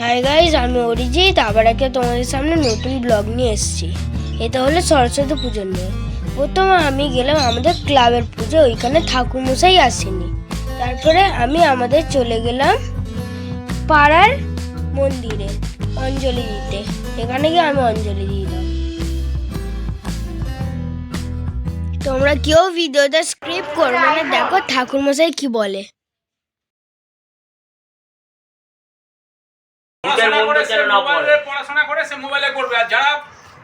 Hi guys আমি অরিজিৎ। আবার একটা তোমাদের সামনে নতুন ব্লগ নিয়ে এসেছি। এটা হলো সরস্বতী পুজোর নিয়ে প্রথমে আমি গেলাম আমাদের ক্লাবের পুজো, ওইখানে ঠাকুরমশাই আসেনি। তারপরে আমি আমাদের চলে গেলাম পাড়ার মন্দিরে অঞ্জলি দিতে। এখানে গিয়ে আমি অঞ্জলি দিলাম। তোমরা কেউ ভিডিওটা স্ক্রিপ্ট করবে না দেখো ঠাকুরমশাই কি বলে। পড়াশোনা করে সে যেন না পড়ে। মোবাইলে পড়াশোনা করে সে মোবাইলে করবে। আর যারা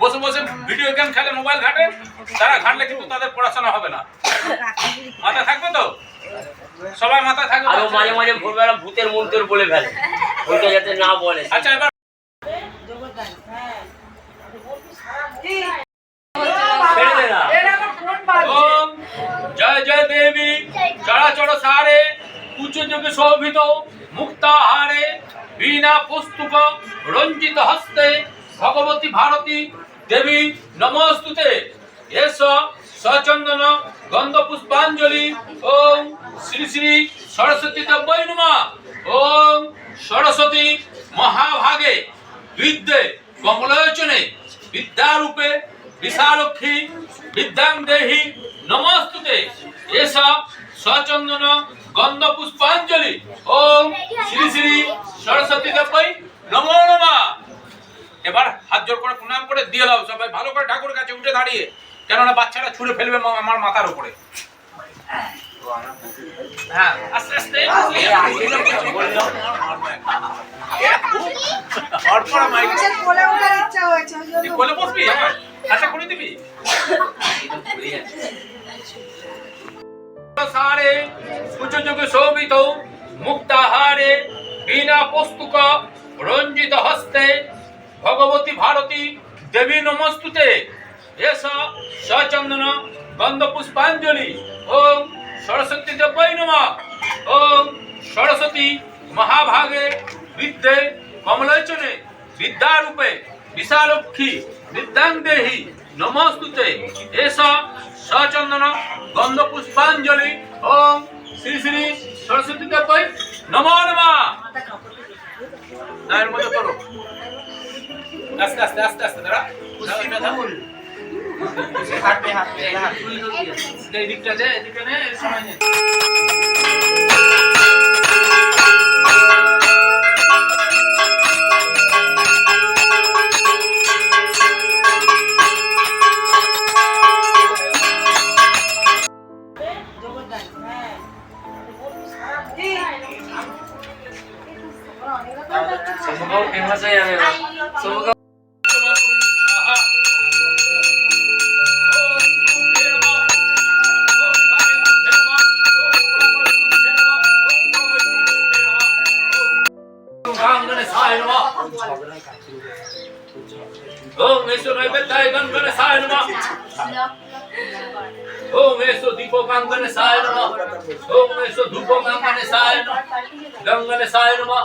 বসে বসে ভিডিও গেম খেলে মোবাইল ঘাটে তারা ঘাটলে কিন্তু তাদের পড়াশোনা হবে না। মাথা থাকবে তো? সবাই মাথা থাকবে আরও মাঝে মাঝে ভোরবেলা ভূতের মন্ত্র বলে ফেলে। ওইটা যাতে না বলে। আচ্ছা এবার জয় জয় দেবী চড়াচড় সারে উচ্চ যোগে শোভিত মুক্তাহারে। বীণা পুস্তুক রঞ্জিত হস্তে ভগবতী ভারতী দেবী নমস্তুতে। এস সচন্দন গন্ধ পুষ্পাঞ্জলি ওম শ্রী শ্রী সরস্বতী দেব্যই নমঃ। ওম সরস্বতী মহাভাগে বিদ্যে কমলোচনে বিদ্যারূপে বিশালক্ষী বিদ্যাং দেহি নমস্তুতে। এস সচন্দন গন্ধ পুষ্পাঞ্জলি ওম শ্রী সরস্বতী দেবাই নমো নমঃ। এবার হাত জোর করে প্রণাম করে দিয়ে দাও সবাই ভালো করে ঠাকুরের কাছে উঠে দাঁড়িয়ে কেননা বাচ্চারা ছুঁড়ে ফেলবে আমার মাথার উপরে। হ্যাঁ আস্তে আস্তে। কোলে বসবি? আশা করে দিবি। সারে কুচযোগে শোভিত মুক্তাহারে। বীণা পুস্তুক রঞ্জিত হস্তে ভগবতী ভারতী দেবী নমস্তুতে। এস সচন্দন গন্ধ পুষ্পাঞ্জলি ওম সরস্বতী দেবাই নমঃ। ওম সরস্বতী মহাভাগে বিদ্যে কমলোচনে বিদ্যারূপে বিশালক্ষী বিদ্যাং দেহি নমস্তুতে। এস সচন্দন গন্ধ পুষ্পাঞ্জলি ওম শ্রী শ্রী সরস্বতী দেবাই নমো। নমঃ মতো মধ্যে করো। আস্তে আস্তে আস্তে আস্তে দাঁড়া। হাঁটবে হাঁটবে এই দিকটা দে এদিকটা নে সময় নে සමුගව ෆේමස් වෙයි යන්නේ සමුගව ඕ මේසෝ නයිබෙතයි ගංගන සායනවා. ඕ මේසෝ දීපෝ ගංගන සායනවා. ඕ මේසෝ දුපෝ ගංගන සායනවා. ගංගන සායනවා.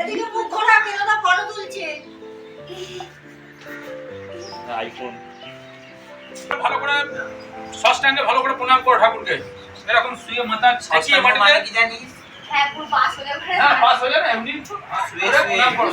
এদিকে মুখ ঘোরা ফটো তুলছে। আইফোন। ভালো করে ষষ্ঠাঙ্গে ভালো করে প্রণাম করো ঠাকুরকে। এরকম শুয়ে মাথা ঠেকিয়ে মাটিতে জানিস? হ্যাঁ পাস হয়ে যাবে হ্যাঁ পাস হয়ে যাবে এমনি শুয়ে প্রণাম করো